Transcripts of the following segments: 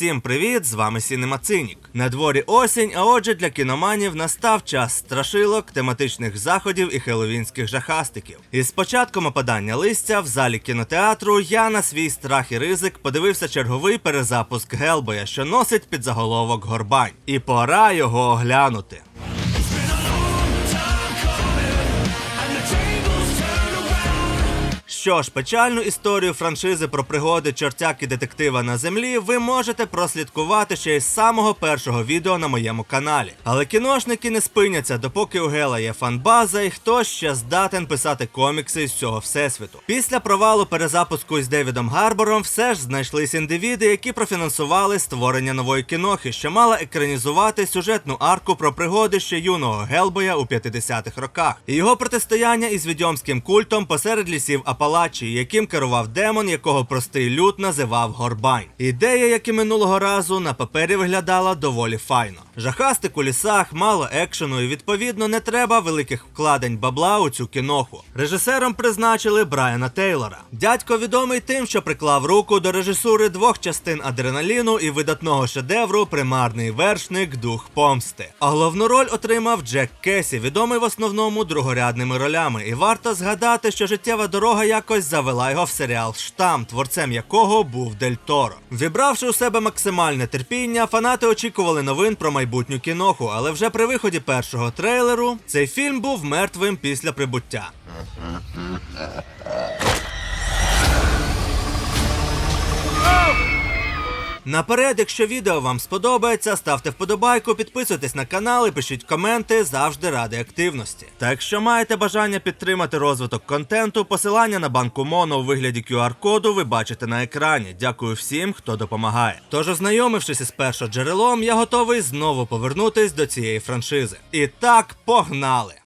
Всім привіт! З вами Сінемацинік. На дворі осінь, а отже, для кіноманів настав час страшилок, тематичних заходів і хеловінських жахастиків. І з початком опадання листя в залі кінотеатру я на свій страх і ризик подивився черговий перезапуск Гелбоя, що носить під заголовок Горбань. І пора його оглянути. Що ж, печальну історію франшизи про пригоди чортяк і детектива на землі ви можете прослідкувати ще із самого першого відео на моєму каналі. Але кіношники не спиняться, допоки у Гела є фанбаза і хтось ще здатен писати комікси з цього всесвіту. Після провалу перезапуску із Девідом Гарбором все ж знайшлись індивіди, які профінансували створення нової кінохи, що мала екранізувати сюжетну арку про пригоди ще юного Гелбоя у 50-х роках. І його протистояння із відьомським культом посеред лісів Апалачії, яким керував демон, якого простий люд називав Горбань. Ідея, як і минулого разу, на папері виглядала доволі файно. Жахастик у лісах, мало екшену і відповідно не треба великих вкладень бабла у цю кіноху. Режисером призначили Брайана Тейлора. Дядько відомий тим, що приклав руку до режисури двох частин адреналіну і видатного шедевру Примарний вершник Дух помсти. А головну роль отримав Джек Кесі, відомий в основному другорядними ролями. І варто згадати, що життєва дорога якось завела його в серіал Штам, творцем якого був Дель Торо. Вібравши у себе максимальне терпіння, фанати очікували новин про майбутню кіноху, але вже при виході першого трейлеру цей фільм був мертвим після прибуття. Наперед, якщо відео вам сподобається, ставте вподобайку, підписуйтесь на канал і пишіть коменти, завжди ради активності. Та якщо маєте бажання підтримати розвиток контенту, посилання на банку Моно у вигляді QR-коду ви бачите на екрані. Дякую всім, хто допомагає. Тож, ознайомившись із першоджерелом, я готовий знову повернутись до цієї франшизи. І так, погнали!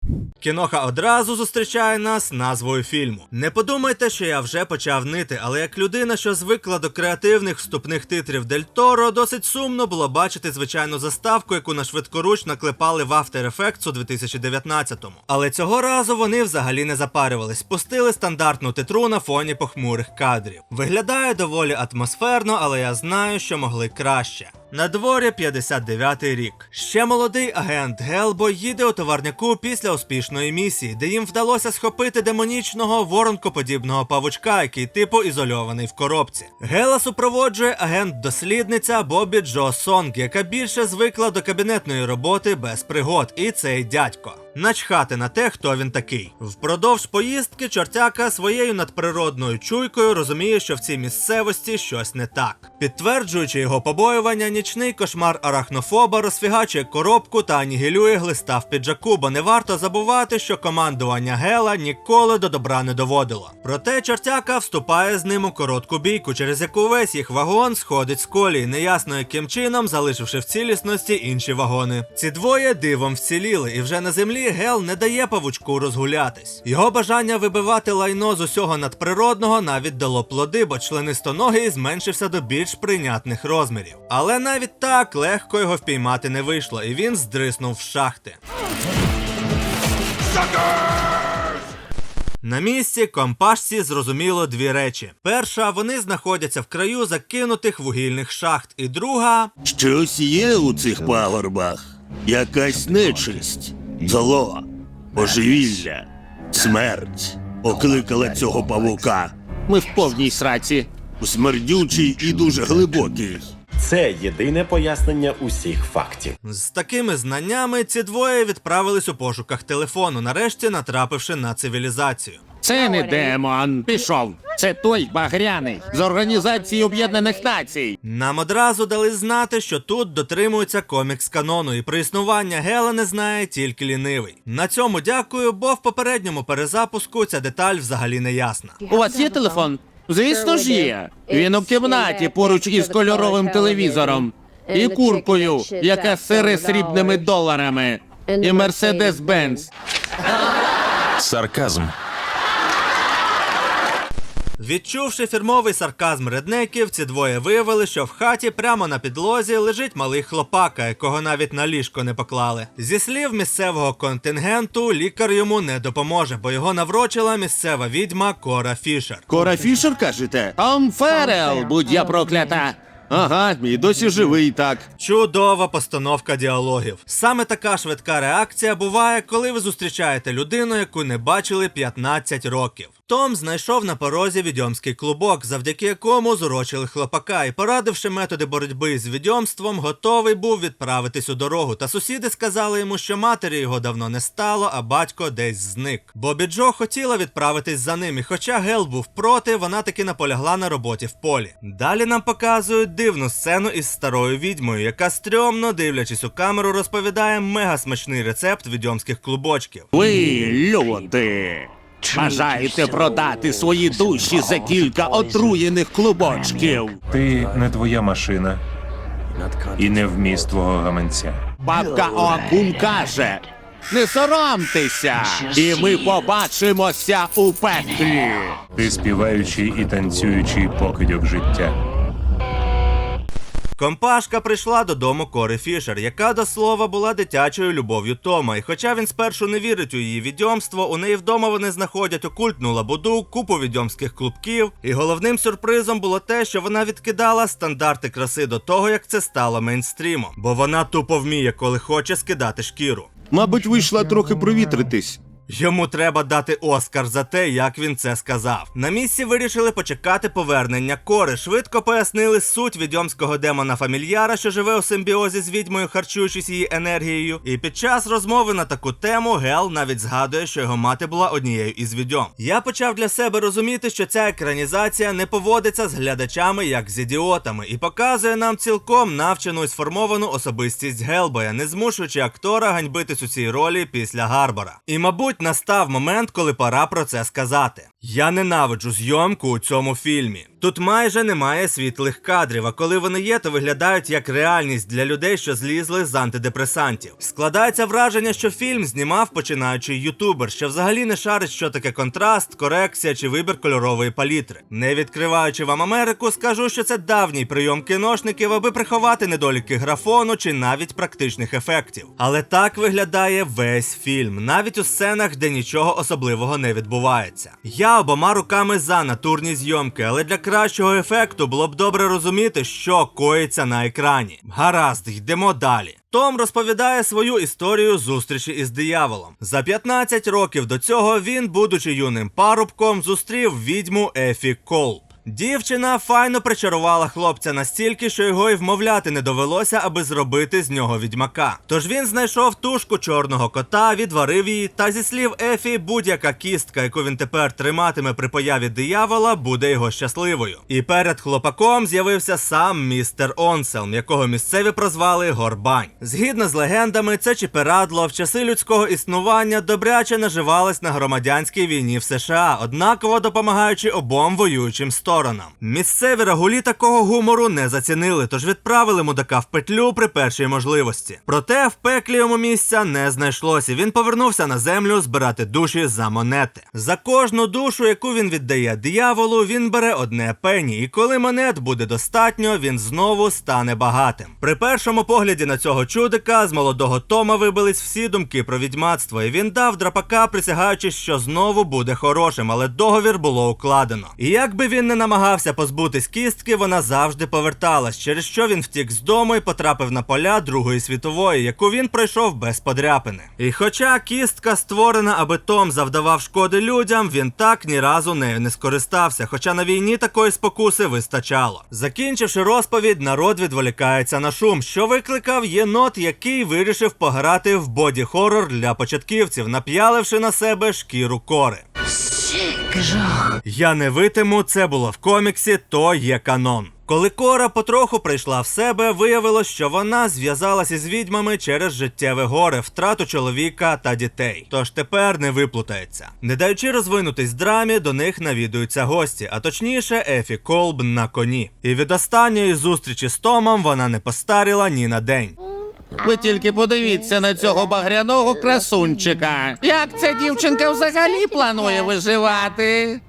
Кіноха одразу зустрічає нас назвою фільму. Не подумайте, що я вже почав нити, але як людина, що звикла до креативних вступних титрів Дель Торо, досить сумно було бачити звичайну заставку, яку на швидкоруч наклепали в After Effects у 2019-му. Але цього разу вони взагалі не запарювались, пустили стандартну титру на фоні похмурих кадрів. Виглядає доволі атмосферно, але я знаю, що могли краще. На дворі 59-й рік. Ще молодий агент Гелбо їде у товарнику після успішної місії, де їм вдалося схопити демонічного воронкоподібного павучка, який типу ізольований в коробці. Гела супроводжує агент-дослідниця Бобі Джо Сонг, яка більше звикла до кабінетної роботи без пригод, і цей дядько. Начхати на те, хто він такий. Впродовж поїздки чортяка своєю надприродною чуйкою розуміє, що в цій місцевості щось не так. Підтверджуючи його побоювання, нічний кошмар арахнофоба розфігачує коробку та анігілює глиста в піджаку, бо не варто забувати, що командування Гела ніколи до добра не доводило. Проте чортяка вступає з ним у коротку бійку, через яку весь їх вагон сходить з колії, неясно яким чином залишивши в цілісності інші вагони. Ці двоє дивом вціліли, і вже на землі Гел не дає павучку розгулятись. Його бажання вибивати лайно з усього надприродного навіть дало плоди, бо членистоногий зменшився до більш прийнятних розмірів. Але навіть так легко його впіймати не вийшло, і він здриснув з шахти. На місці компашці зрозуміло дві речі: перша, вони знаходяться в краю закинутих вугільних шахт, і друга Щось є у цих пагорбах, якась нечисть, зло, божевілля, смерть покликала цього павука. Ми в повній сраці. Смердючий і дуже глибокий. Це єдине пояснення усіх фактів. з такими знаннями ці двоє відправились у пошуках телефону, нарешті натрапивши на цивілізацію. Це не демон. Пішов. Це той багряний з Організації Об'єднаних Націй. Нам одразу дали знати, що тут дотримуються комікс канону, і про існування Гела не знає тільки лінивий. На цьому дякую, бо в попередньому перезапуску ця деталь взагалі не ясна. У вас є телефон? Звісно ж є. Він у кімнаті поруч із кольоровим телевізором. І куркою, яка сире срібними доларами. І Мерседес Бенц. Сарказм. Відчувши фірмовий сарказм реднеків, ці двоє виявили, що в хаті прямо на підлозі лежить малий хлопака, якого навіть на ліжко не поклали. Зі слів місцевого контингенту, лікар йому не допоможе, бо його наврочила місцева відьма Кора Фішер. Кора Фішер, кажете? Том Ферел, будь я проклята. Ага, і досі живий так. Чудова постановка діалогів. Саме така швидка реакція буває, коли ви зустрічаєте людину, яку не бачили 15 років. Том знайшов на порозі відьомський клубок, завдяки якому зурочили хлопака, і порадивши методи боротьби з відьомством, готовий був відправитись у дорогу. Та сусіди сказали йому, що матері його давно не стало, а батько десь зник. Бобі Джо хотіла відправитись за ним, і хоча Гел був проти, вона таки наполягла на роботі в полі. Далі нам показують дивну сцену із старою відьмою, яка стрьомно, дивлячись у камеру, розповідає мега смачний рецепт відьомських клубочків. Ви, люди, бажаєте продати свої душі за кілька отруєних клубочків. Ти не твоя машина і не вміст твого гаманця. Бабка Оакун каже: не соромтеся, і ми побачимося у пеклі. Ти співаючий і танцюючий покидьок життя. Компашка прийшла додому Кори Фішер, яка до слова була дитячою любов'ю Тома. І хоча він спершу не вірить у її відьомство, у неї вдома вони знаходять окультну лабуду, купу відьомських клубків. І головним сюрпризом було те, що вона відкидала стандарти краси до того, як це стало мейнстрімом. Бо вона тупо вміє, коли хоче скидати шкіру. Мабуть, вийшла трохи провітритись. Йому треба дати Оскар за те, як він це сказав. На місці вирішили почекати повернення кори. Швидко пояснили суть відьомського демона фамільяра, що живе у симбіозі з відьмою, харчуючись її енергією. І під час розмови на таку тему Гел навіть згадує, що його мати була однією із відьом. Я почав для себе розуміти, що ця екранізація не поводиться з глядачами як з ідіотами, і показує нам цілком навчену і сформовану особистість Гелбоя, не змушуючи актора ганьбитись у цій ролі після Гарбора. І, мабуть, настав момент, коли пора про це сказати. Я ненавиджу зйомку у цьому фільмі. Тут майже немає світлих кадрів, а коли вони є, то виглядають як реальність для людей, що злізли з антидепресантів. Складається враження, що фільм знімав починаючий ютубер, що взагалі не шарить, що таке контраст, корекція чи вибір кольорової палітри. Не відкриваючи вам Америку, скажу, що це давній прийом кіношників, аби приховати недоліки графону чи навіть практичних ефектів. Але так виглядає весь фільм, навіть у сценах, де нічого особливого не відбувається. Я обома руками за натурні зйомки, але для кращого ефекту було б добре розуміти, що коїться на екрані. Гаразд, йдемо далі. Том розповідає свою історію зустрічі із дияволом. За 15 років до цього він, будучи юним парубком, зустрів відьму Ефі Колб. Дівчина файно причарувала хлопця настільки, що його й вмовляти не довелося, аби зробити з нього відьмака. Тож він знайшов тушку чорного кота, відварив її, та зі слів Ефі, будь-яка кістка, яку він тепер триматиме при появі диявола, буде його щасливою. І перед хлопаком з'явився сам містер Онселм, якого місцеві прозвали Горбань. Згідно з легендами, це чіперадло в часи людського існування добряче наживалось на громадянській війні в США, однаково допомагаючи обом воюючим сторонам. Місцеві рагулі такого гумору не зацінили, тож відправили мудака в петлю при першій можливості. Проте в пеклі йому місця не знайшлося. Він повернувся на землю збирати душі за монети. За кожну душу, яку він віддає дияволу, він бере одне пені, і коли монет буде достатньо, він знову стане багатим. При першому погляді на цього чудика з молодого Тома вибились всі думки про відьмацтво, і він дав драпака, присягаючись, що знову буде хорошим, але договір було укладено. І як би він не намагався позбутись кістки, вона завжди поверталась, через що він втік з дому і потрапив на поля Другої світової, яку він пройшов без подряпини. І хоча кістка створена, аби Том завдавав шкоди людям, він так ні разу нею не скористався, хоча на війні такої спокуси вистачало. Закінчивши розповідь, народ відволікається на шум, що викликав єнот, який вирішив пограти в боді-хорор для початківців, нап'яливши на себе шкіру кори. Я не витиму, це було в коміксі, то є канон. Коли Кора потроху прийшла в себе, виявилось, що вона зв'язалася з відьмами через життєве горе, втрату чоловіка та дітей. Тож тепер не виплутається. Не даючи розвинутись драмі, до них навідуються гості, а точніше, Ефі Колб на коні. І від останньої зустрічі з Томом вона не постаріла ні на день. Ви тільки подивіться на цього багряного красунчика. Як ця дівчинка взагалі планує виживати?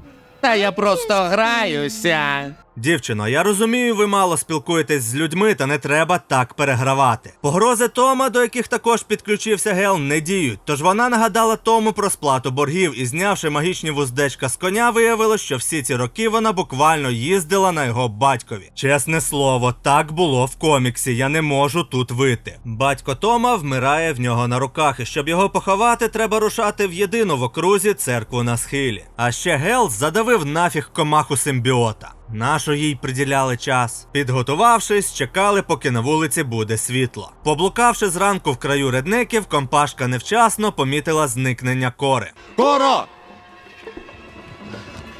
Та я просто граюся. Дівчино, я розумію, ви мало спілкуєтесь з людьми, та не треба так перегравати. Погрози Тома, до яких також підключився Гел, не діють. Тож вона нагадала Тому про сплату боргів і, знявши магічні вуздечка з коня, виявилось, що всі ці роки вона буквально їздила на його батькові. Чесне слово, так було в коміксі. Я не можу тут вити. Батько Тома вмирає в нього на руках, і щоб його поховати, треба рушати в єдину в окрузі церкву на схилі. А ще Гел задавив нафіг комаху симбіота. Нащо їй приділяли час? Підготувавшись, чекали, поки на вулиці буде світло. Поблукавши зранку в краю редників, компашка невчасно помітила зникнення кори. Кора!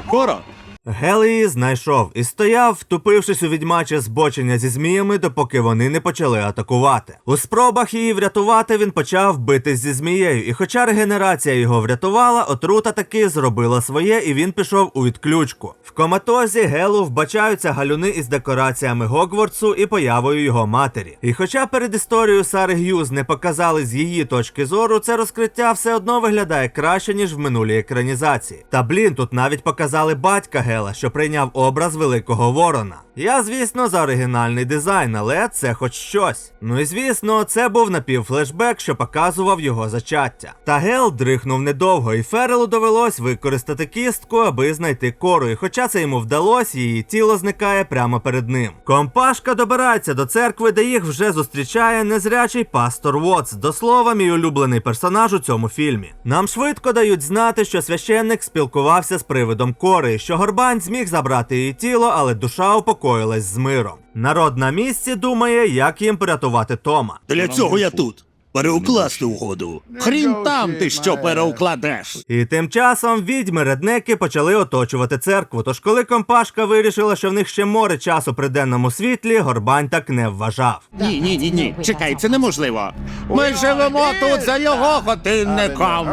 Коро! Гел її знайшов і стояв, втупившись у відьмаче збочення зі зміями, допоки вони не почали атакувати. У спробах її врятувати він почав битись зі змією, і хоча регенерація його врятувала, отрута таки зробила своє, і він пішов у відключку. В коматозі Гелу вбачаються галюни із декораціями Гогвартсу і появою його матері. І хоча перед історією Сари Г'юз не показали з її точки зору, це розкриття все одно виглядає краще, ніж в минулій екранізації. Та блін, тут навіть показали батька Гела, що прийняв образ великого ворона. Я, звісно, за оригінальний дизайн, але це хоч щось. Ну і звісно, це був напівфлешбек, що показував його зачаття. Та Гел дрихнув недовго, і Ферелу довелось використати кістку, аби знайти кору. І хоча це йому вдалося, її тіло зникає прямо перед ним. Компашка добирається до церкви, де їх вже зустрічає незрячий пастор Вотс. До слова, мій улюблений персонаж у цьому фільмі. Нам швидко дають знати, що священник спілкувався з привидом кори, що Горбань зміг забрати її тіло, але душа упокоїлась з миром. Народ на місці думає, як їм порятувати Тома. Для цього я тут. Переукласти угоду. Хрін там ти що переукладеш. І тим часом відьми реднеки почали оточувати церкву. Тож, коли компашка вирішила, що в них ще море часу при денному світлі, Горбань так не вважав. Ні, ні, ні, ні. Чекай, це неможливо. Ми живемо тут за його годинником.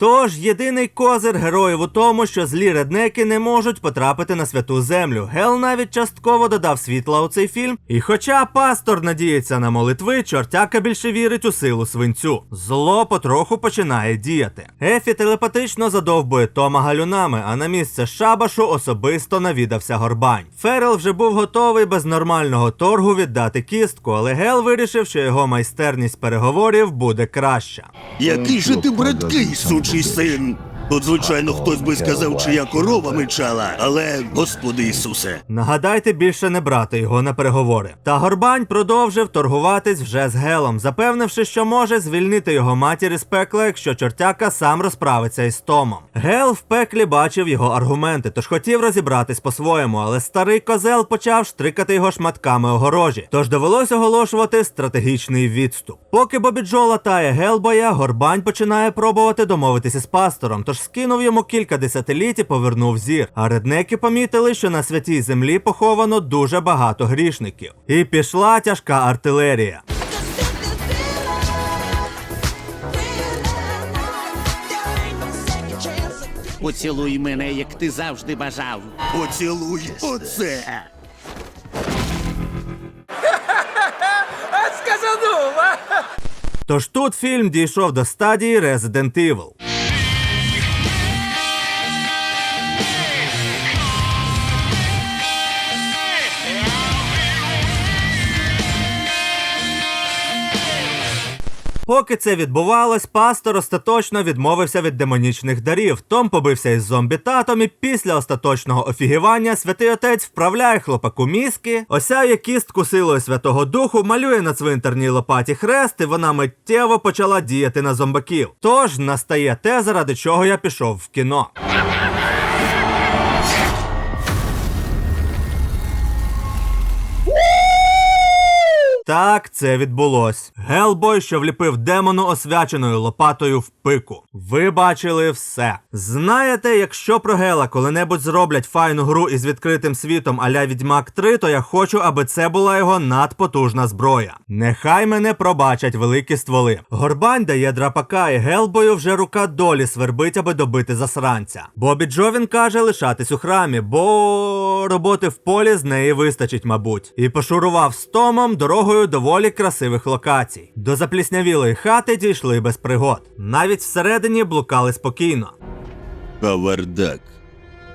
Тож єдиний козир героїв у тому, що злі реднеки не можуть потрапити на святу землю. Гел навіть частково додав світла у цей фільм. І хоча пастор надіється на молитви, чортяка більше вірить у силу свинцю. Зло потроху починає діяти. Ефі телепатично задовбує Тома галюнами, а на місце шабашу особисто навідався горбань. Ферел вже був готовий без нормального торгу віддати кістку, але Гел вирішив, що його майстерність переговорів буде краща. Який же ти браткий, сучий син. Тут, звичайно, хтось би сказав, чия корова мичала, але, Господи Ісусе. Нагадайте більше не брати його на переговори. Та Горбань продовжив торгуватись вже з Гелом, запевнивши, що може звільнити його матір із пекла, якщо чортяка сам розправиться із Томом. Гел в пеклі бачив його аргументи, тож хотів розібратись по-своєму, але старий козел почав штрикати його шматками огорожі. Тож довелось оголошувати стратегічний відступ. Поки Бобі Джо латає Гелбоя, Горбань починає пробувати домовитися з пастором, тож скинув йому кілька десятиліть і повернув зір. А реднеки помітили, що на святій землі поховано дуже багато грішників. І пішла тяжка артилерія. Поцілуй мене, як ти завжди бажав. Поцілуй оце. Тож тут фільм дійшов до стадії Resident Evil. Поки це відбувалось, пастор остаточно відмовився від демонічних дарів. Том побився із зомбі татом, і після остаточного офігівання святий отець вправляє хлопаку мізки, осяє кістку силою Святого Духу, малює на цвинтарній лопаті хрест, і вона миттєво почала діяти на зомбаків. Тож настає те, заради чого я пішов в кіно. Так, це відбулось. Гелбой, що вліпив демону освяченою лопатою в пику. Ви бачили все. Знаєте, якщо про Гела коли-небудь зроблять файну гру із відкритим світом аля Відьмак 3, то я хочу, аби це була його надпотужна зброя. Нехай мене пробачать великі стволи. Горбань дає драпака, і Гелбою вже рука долі свербить, аби добити засранця. Бобі Джовін каже лишатись у храмі, бо роботи в полі з неї вистачить, мабуть. І пошурував з Томом дорогою доволі красивих локацій. До запліснявілої хати дійшли без пригод. Навіть всередині блукали спокійно. Кавардак.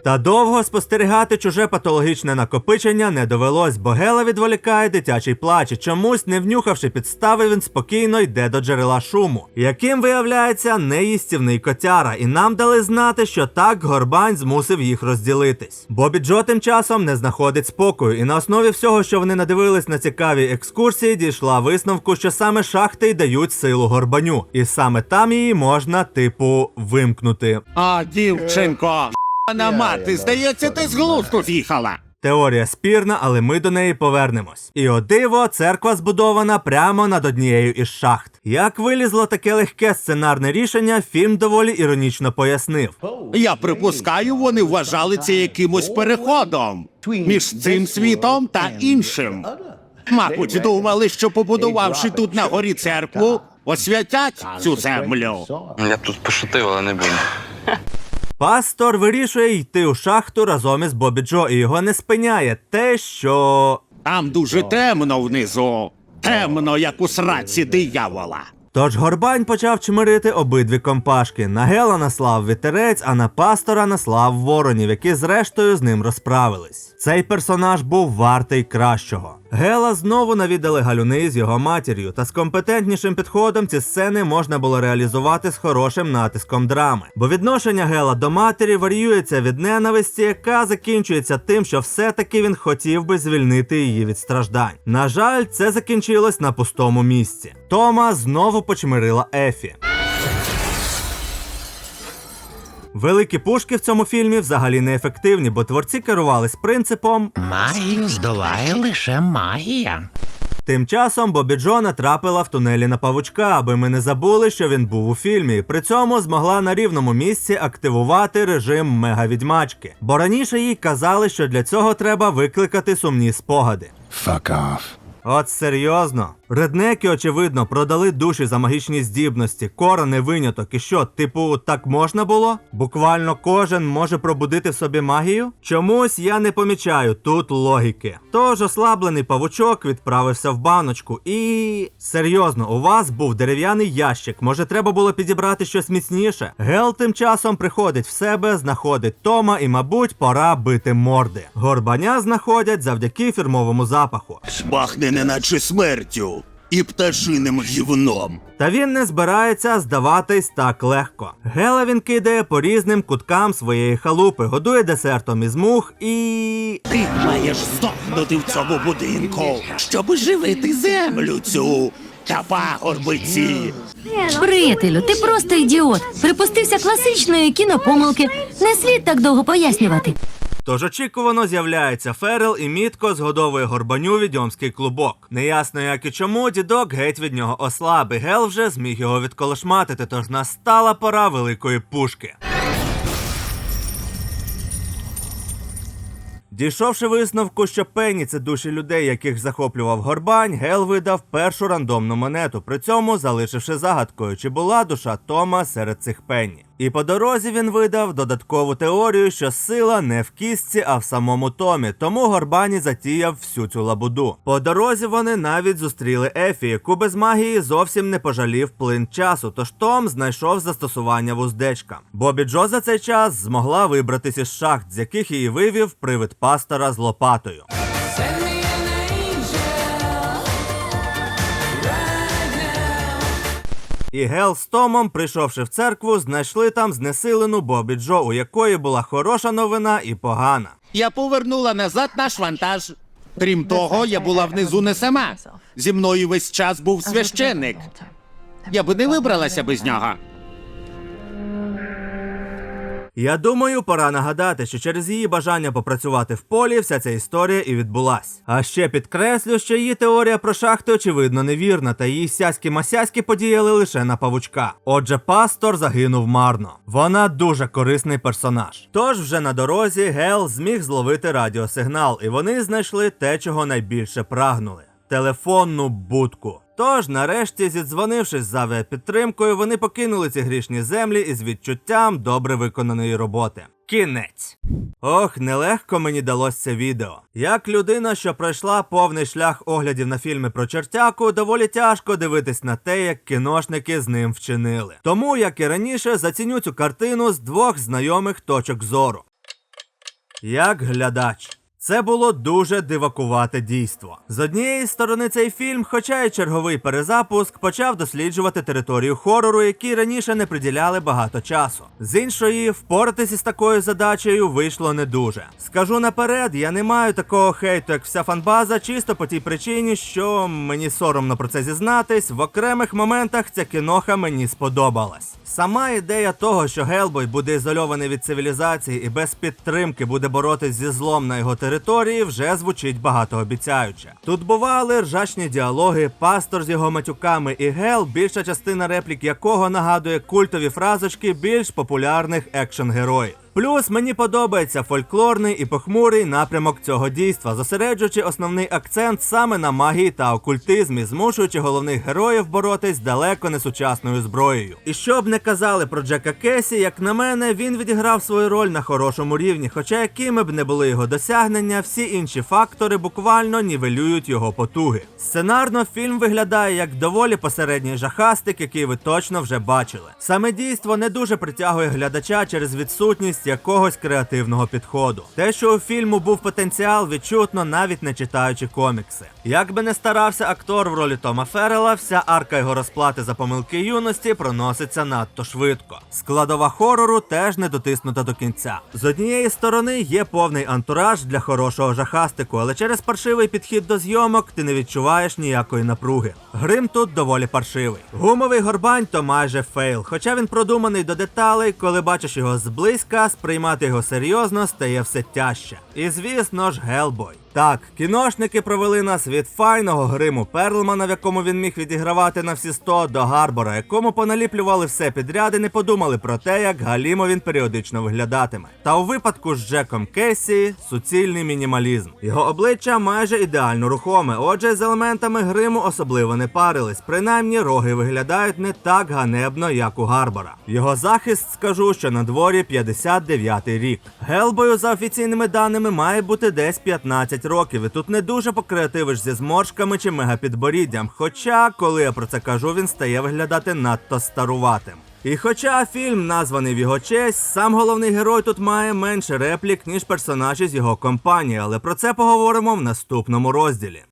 Та довго спостерігати чуже патологічне накопичення не довелось, бо Гела відволікає дитячий плач. і Чомусь, не внюхавши підстави, він спокійно йде до джерела шуму, яким виявляється неїстівний котяра, і нам дали знати, що так Горбань змусив їх розділитись. Бобі Джо тим часом не знаходить спокою, і на основі всього, що вони надивились на цікаві екскурсії, дійшла висновку, що саме шахти й дають силу горбаню, і саме там її можна, типу, вимкнути. А, дівчинко, на мати, здається, ти з глузду з'їхала. Теорія спірна, але ми до неї повернемось. І о диво, церква збудована прямо над однією із шахт. Як вилізло таке легке сценарне рішення, фільм доволі іронічно пояснив. Я припускаю, вони вважали це якимось переходом між цим світом та іншим. Мабуть, думали, що побудувавши тут на горі церкву, освятять цю землю. Я б тут пошутив, але не буду. Пастор вирішує йти у шахту разом із Бобі Джо, і його не спиняє те, що. Там дуже темно внизу. Темно, як у сраці диявола. Тож Горбань почав чмирити обидві компашки. На Гела наслав вітерець, а на пастора наслав воронів, які зрештою з ним розправились. Цей персонаж був вартий кращого. Гела знову навідали галюни з його матір'ю, та з компетентнішим підходом ці сцени можна було реалізувати з хорошим натиском драми. Бо відношення Гела до матері варіюється від ненависті, яка закінчується тим, що все-таки він хотів би звільнити її від страждань. На жаль, це закінчилось на пустому місці. Тома знову почмирила Ефі. Великі пушки в цьому фільмі взагалі не ефективні, бо творці керувались принципом Магію здолає лише магія. Тим часом Бобі Джо натрапила в тунелі на павучка, аби ми не забули, що він був у фільмі. При цьому змогла на рівному місці активувати режим мегавідьмачки. Бо раніше їй казали, що для цього треба викликати сумні спогади. Fuck off. От серйозно. Реднеки, очевидно, продали душі за магічні здібності, кора виняток. І що, типу, так можна було? Буквально кожен може пробудити в собі магію? Чомусь я не помічаю тут логіки. Тож ослаблений павучок відправився в баночку і. Серйозно, у вас був дерев'яний ящик. Може, треба було підібрати щось міцніше? Гел тим часом приходить в себе, знаходить Тома і, мабуть, пора бити морди. Горбаня знаходять завдяки фірмовому запаху. Пахне неначе смертю і пташиним гівном. Та він не збирається здаватись так легко. Гела він кидає по різним куткам своєї халупи, годує десертом із мух і. Ти маєш здохнути в цьому будинку, щоб живити землю цю та пагорбиці. Приятелю, ти просто ідіот. Припустився класичної кінопомилки. Не слід так довго пояснювати. Тож очікувано з'являється Ферел і мітко згодовує горбаню відьомський клубок. Неясно як і чому дідок геть від нього ослаб, і Гел вже зміг його відколошматити, тож настала пора великої пушки. Дійшовши висновку, що пенні це душі людей, яких захоплював горбань, Гел видав першу рандомну монету, при цьому залишивши загадкою, чи була душа Тома серед цих пенні. І по дорозі він видав додаткову теорію, що сила не в кістці, а в самому Томі, тому Горбані затіяв всю цю лабуду. По дорозі вони навіть зустріли Ефі, яку без магії зовсім не пожалів плин часу, тож Том знайшов застосування вуздечка. Бобі Джо за цей час змогла вибратися із шахт, з яких її вивів привид пастора з лопатою. І Гел з Томом, прийшовши в церкву, знайшли там знесилену Бобі Джо, у якої була хороша новина і погана. Я повернула назад наш вантаж. Крім того, я була внизу не сама. Зі мною весь час був священник. Я би не вибралася без нього. Я думаю, пора нагадати, що через її бажання попрацювати в полі вся ця історія і відбулась. А ще підкреслю, що її теорія про шахти очевидно невірна, та її сяські масяськи подіяли лише на павучка. Отже, пастор загинув марно. Вона дуже корисний персонаж. Тож вже на дорозі Гел зміг зловити радіосигнал, і вони знайшли те, чого найбільше прагнули. Телефонну будку. Тож, нарешті, зідзвонившись з авіапідтримкою, вони покинули ці грішні землі із відчуттям добре виконаної роботи. Кінець. Ох, нелегко мені далось це відео. Як людина, що пройшла повний шлях оглядів на фільми про чертяку, доволі тяжко дивитись на те, як кіношники з ним вчинили. Тому, як і раніше, заціню цю картину з двох знайомих точок зору. як глядач. Це було дуже дивакувате дійство. З однієї сторони, цей фільм, хоча й черговий перезапуск, почав досліджувати територію хорору, якій раніше не приділяли багато часу. З іншої, впоратись із такою задачею вийшло не дуже. Скажу наперед, я не маю такого хейту, як вся фанбаза, чисто по тій причині, що мені соромно про це зізнатись, в окремих моментах ця кіноха мені сподобалась. Сама ідея того, що Гелбой буде ізольований від цивілізації і без підтримки буде боротись зі злом на його території, вже звучить багатообіцяюче. Тут бували ржачні діалоги, пастор з його матюками і Гел, більша частина реплік якого нагадує культові фразочки більш популярних екшн-героїв. Плюс мені подобається фольклорний і похмурий напрямок цього дійства, зосереджуючи основний акцент саме на магії та окультизмі, змушуючи головних героїв боротись далеко не сучасною зброєю. І що б не казали про Джека Кесі, як на мене, він відіграв свою роль на хорошому рівні, хоча якими б не були його досягнення, всі інші фактори буквально нівелюють його потуги. Сценарно фільм виглядає як доволі посередній жахастик, який ви точно вже бачили. Саме дійство не дуже притягує глядача через відсутність якогось креативного підходу. Те, що у фільму був потенціал, відчутно навіть не читаючи комікси. Як би не старався актор в ролі Тома Феррела, вся арка його розплати за помилки юності проноситься надто швидко. Складова хорору теж не дотиснута до кінця. З однієї сторони є повний антураж для хорошого жахастику, але через паршивий підхід до зйомок ти не відчуваєш ніякої напруги. Грим тут доволі паршивий. Гумовий горбань то майже фейл, хоча він продуманий до деталей, коли бачиш його зблизька, сприймати його серйозно стає все тяжче. І звісно ж, Гелбой. Так, кіношники провели нас від файного гриму Перлмана, в якому він міг відігравати на всі 100, до Гарбора, якому поналіплювали все підряд і не подумали про те, як галімо він періодично виглядатиме. Та у випадку з Джеком Кесі суцільний мінімалізм. Його обличчя майже ідеально рухоме, отже, з елементами гриму особливо не парились. Принаймні, роги виглядають не так ганебно, як у Гарбора. Його захист скажу, що на дворі 59-й рік. Гелбою, за офіційними даними, має бути десь 15 років, і тут не дуже покреативиш зі зморшками чи мегапідборіддям. Хоча, коли я про це кажу, він стає виглядати надто старуватим. І хоча фільм названий в його честь, сам головний герой тут має менше реплік, ніж персонажі з його компанії, але про це поговоримо в наступному розділі.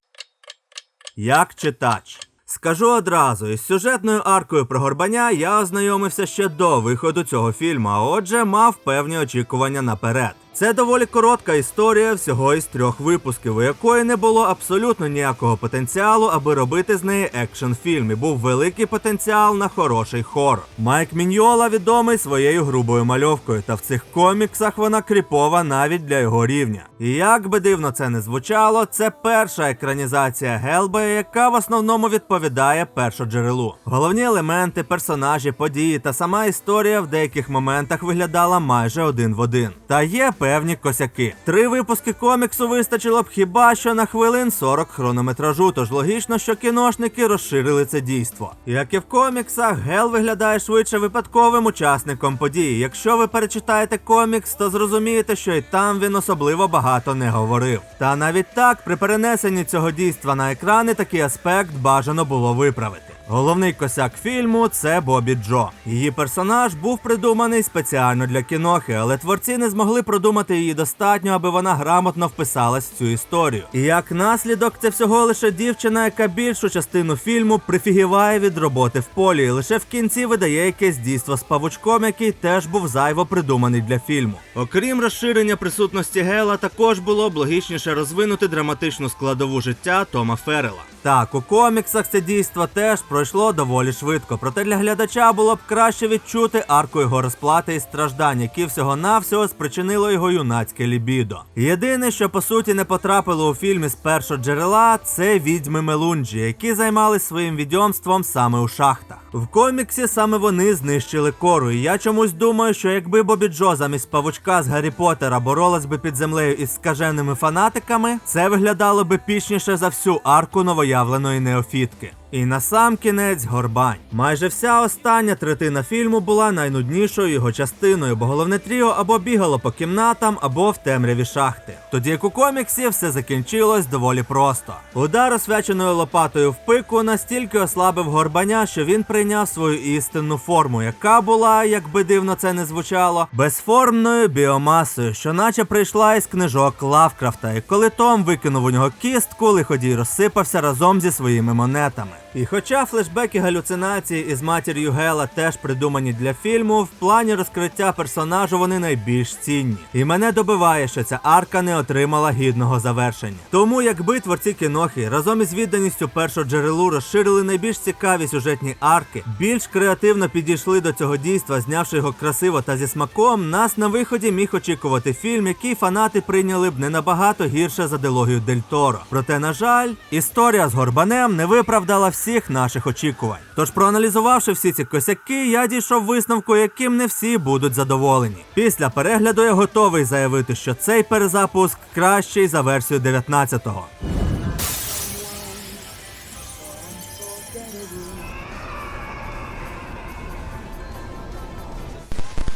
Як читач. Скажу одразу, із сюжетною аркою про Горбаня я ознайомився ще до виходу цього фільму, а отже, мав певні очікування наперед. Це доволі коротка історія всього із трьох випусків, у якої не було абсолютно ніякого потенціалу, аби робити з неї екшн фільм. І був великий потенціал на хороший хорор. Майк Міньола відомий своєю грубою мальовкою, та в цих коміксах вона кріпова навіть для його рівня. І як би дивно це не звучало, це перша екранізація Гелбея, яка в основному відповідає першоджерелу. Головні елементи, персонажі, події та сама історія в деяких моментах виглядала майже один в один. Та є певні косяки. Три випуски коміксу вистачило б хіба що на хвилин 40 хронометражу, тож логічно, що кіношники розширили це дійство. Як і в коміксах, Гел виглядає швидше випадковим учасником події. Якщо ви перечитаєте комікс, то зрозумієте, що і там він особливо багато не говорив. Та навіть так, при перенесенні цього дійства на екрани такий аспект бажано було виправити. Головний косяк фільму це Бобі Джо. Її персонаж був придуманий спеціально для кінохи, але творці не змогли продумати її достатньо, аби вона грамотно вписалась в цю історію. І як наслідок, це всього лише дівчина, яка більшу частину фільму прифігіває від роботи в полі, і лише в кінці видає якесь дійство з павучком, який теж був зайво придуманий для фільму. Окрім розширення присутності Гела, також було б логічніше розвинути драматичну складову життя Тома Феррела. Так, у коміксах це дійство теж пройшло доволі швидко, проте для глядача було б краще відчути арку його розплати і страждань, які всього-навсього спричинило його юнацьке лібідо. Єдине, що по суті не потрапило у фільмі з першого джерела, це відьми Мелунджі, які займалися своїм відьомством саме у шахтах. В коміксі саме вони знищили кору, і я чомусь думаю, що якби Бобі Джо замість павучка з Гаррі Поттера боролась би під землею із скаженими фанатиками, це виглядало би пічніше за всю арку новоявленої неофітки. І насамкінець Горбань. Майже вся остання третина фільму була найнуднішою його частиною, бо головне тріо або бігало по кімнатам, або в темряві шахти. Тоді як у коміксі все закінчилось доволі просто. Удар освяченою лопатою в пику настільки ослабив Горбаня, що він прийняв свою істинну форму, яка була, як би дивно це не звучало, безформною біомасою, що наче прийшла із книжок Лавкрафта. І коли Том викинув у нього кістку, лиходій розсипався разом зі своїми монетами. І хоча флешбеки галюцинації із матір'ю Гела теж придумані для фільму, в плані розкриття персонажу вони найбільш цінні. І мене добиває, що ця арка не отримала гідного завершення. Тому, якби творці кінохи разом із відданістю першоджерелу розширили найбільш цікаві сюжетні арки, більш креативно підійшли до цього дійства, знявши його красиво та зі смаком, нас на виході міг очікувати фільм, який фанати прийняли б не набагато гірше за дилогію Дель Торо. Проте, на жаль, історія з Горбанем не виправдала всіх наших очікувань. Тож, проаналізувавши всі ці косяки, я дійшов висновку, яким не всі будуть задоволені. Після перегляду я готовий заявити, що цей перезапуск кращий за версію 19-го.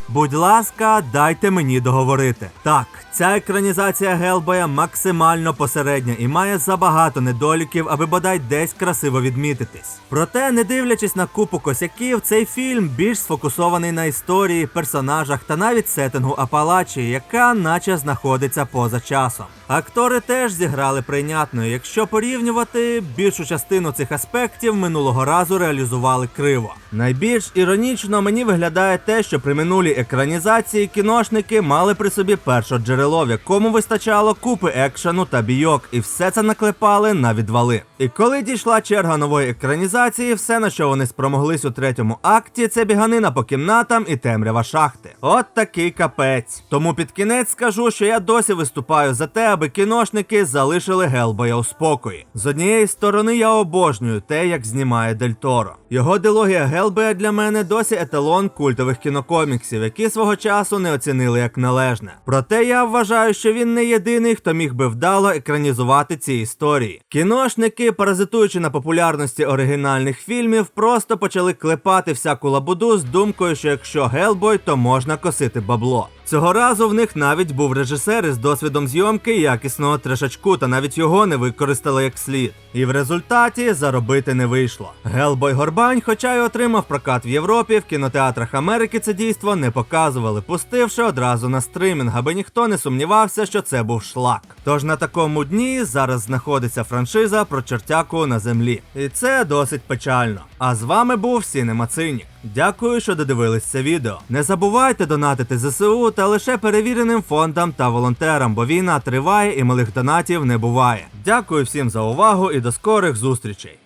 Будь ласка, дайте мені договорити. Так, ця екранізація Гелбоя максимально посередня і має забагато недоліків, аби бодай десь красиво відмітитись. Проте, не дивлячись на купу косяків, цей фільм більш сфокусований на історії, персонажах та навіть сеттингу Апалачії, яка наче знаходиться поза часом. Актори теж зіграли прийнятно. Якщо порівнювати, більшу частину цих аспектів минулого разу реалізували криво. Найбільш іронічно мені виглядає те, що при минулій екранізації кіношники мали при собі перше джерело, в якому вистачало купи екшену та бійок, і все це наклепали на відвали. І коли дійшла черга нової екранізації, все на що вони спромоглись у третьому акті, це біганина по кімнатам і темрява шахти. От такий капець. Тому під кінець скажу, що я досі виступаю за те, аби кіношники залишили Гелбоя у спокої. З однієї сторони, я обожнюю те, як знімає Дель Торо. Його дилогія Гелбоя для мене досі еталон культових кінокоміксів, які свого часу не оцінили як належне. Проте я вважаю, що він не єдиний, хто міг би вдало екранізувати ці історії. Кіношники, паразитуючи на популярності оригінальних фільмів, просто почали клепати всяку лабуду з думкою, що якщо Гелбой, то можна косити бабло. Цього разу в них навіть був режисер із досвідом зйомки якісного трешачку, та навіть його не використали як слід. І в результаті заробити не вийшло. Гелбой Горбань, хоча й отримав прокат в Європі, в кінотеатрах Америки це дійство не показували, пустивши одразу на стримінг, аби ніхто не сумнівався, що це був шлак. Тож на такому дні зараз знаходиться франшиза про чертяку на землі. І це досить печально. А з вами був Сінема Цинік. Дякую, що додивились це відео. Не забувайте донатити ЗСУ та лише перевіреним фондам та волонтерам, бо війна триває і малих донатів не буває. Дякую всім за увагу і до скорих зустрічей.